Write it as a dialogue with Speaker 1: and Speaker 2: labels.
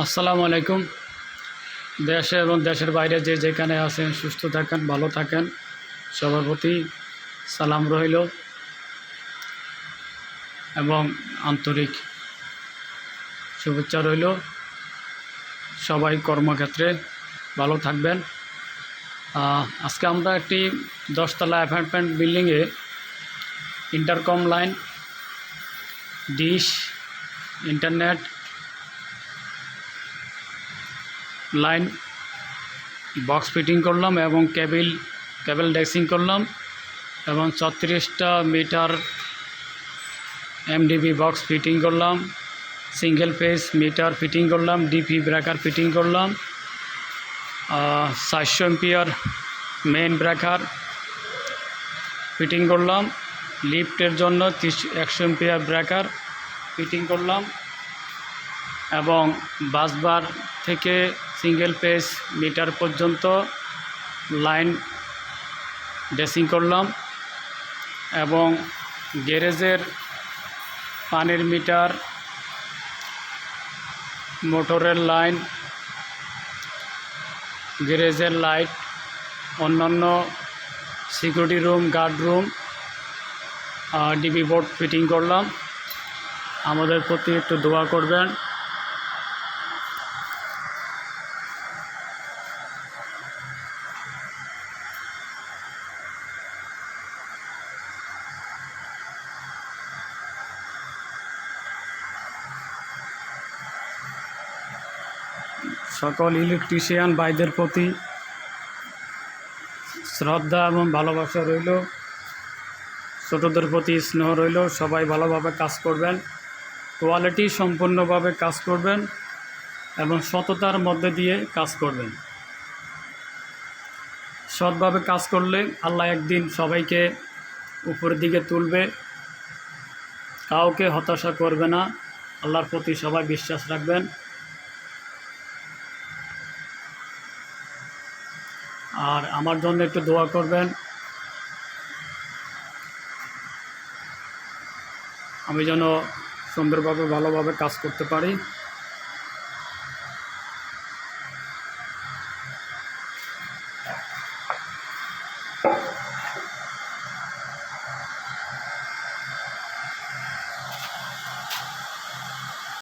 Speaker 1: আসসালামু আলাইকুম। দেশে এবং দেশের বাইরে যে যেখানে আছেন, সুস্থ থাকেন, ভালো থাকেন, সবার প্রতি সালাম রইল এবং আন্তরিক শুভেচ্ছা রইল। সবাই কর্মক্ষেত্রে ভালো থাকবেন। আজকে আমরা একটি দশতলা অ্যাপার্টমেন্ট বিল্ডিংয়ে intercom line, dish, internet line box fitting করলাম এবং কেবিল, কেবল ডেক্সিং করলাম এবং ছত্রিশটা মিটার এমডিবি বক্স ফিটিং করলাম, সিঙ্গেল ফেস মিটার ফিটিং করলাম, ডিপি ব্রেকার ফিটিং করলাম চারশো এম্পিয়ার মেইন ব্রেকার ফিটিং করলাম, লিফটের জন্য তিরিশ একশো এম্পিয়ার ব্রেকার ফিটিং করলাম এবং বাসবার থেকে সিঙ্গেল পেজ মিটার পর্যন্ত লাইন ড্রেসিং করলাম এবং গ্যারেজের পানির মিটার, মোটরের লাইন, গ্যারেজের লাইট, অন্যান্য security room, guard room DB board fitting করলাম। আমাদের প্রতি একটু দোয়া করবেন। সকল ইলেকট্রিশিয়ান ভাইদের প্রতি শ্রদ্ধা এবং ভালোবাসা রইল। ছোটদের প্রতি স্নেহ রইল। সবাই ভালোভাবে কাজ করবেন। কোয়ালিটি সম্পূর্ণভাবে কাজ করবেন এবং সততার মধ্যে দিয়ে কাজ করবেন। সৎভাবে কাজ করলে আল্লাহ একদিন সবাইকে উপরের দিকে তুলবে। কাউকে হতাশা করবে না। আল্লাহর প্রতি সবাই বিশ্বাস রাখবেন। আর আমার জন্য একটু দোয়া করবেন। আমি যেন সুন্দরভাবে ভালোভাবে কাজ করতে পারি।